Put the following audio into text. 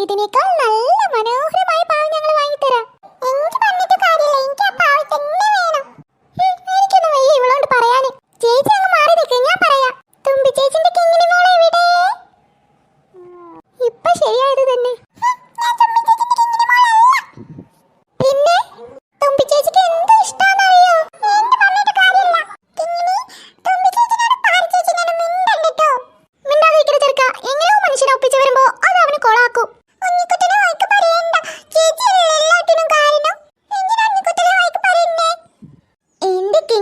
ഇതിനേക്കാൾ നല്ല മനോഹരമായ പാവ് ഞങ്ങൾ വാങ്ങിത്തരാം. എനിക്ക് പറഞ്ഞിട്ട് കാര്യമില്ല. എനിക്ക് ആ പാവ് തന്നെ വേണം. എനിക്കൊന്നും വയ്യ ഇവളോട് പറയാന്. ചേച്ചി അങ്ങ് മാറി നിൽക്ക് ഞാൻ പറയാം. തുമ്പി ചേച്ചിന്റെ കിങ്ങിണി മോളെ എവിടെ? ഇപ്പൊ ശരിയായത് തന്നെ. പിന്നെ? തുമ്പി ചേച്ചിക്ക് എന്ത് ഇഷ്ടാന്നറിയോ? എനിക്ക് പറഞ്ഞിട്ട് കാര്യമില്ല. കിങ്ങിണി തുമ്പി ചേച്ചിനോട് പാറി ചേച്ചി ഇങ്ങനെ മിണ്ടണ്ടോ മിണ്ടാതിരിക്കുന്ന ചെറുക്ക. മനുഷ്യനെ ഒപ്പിച്ച് വരുമ്പോ അത് അവന് കൊളാക്കും. ഇതൊക്കെ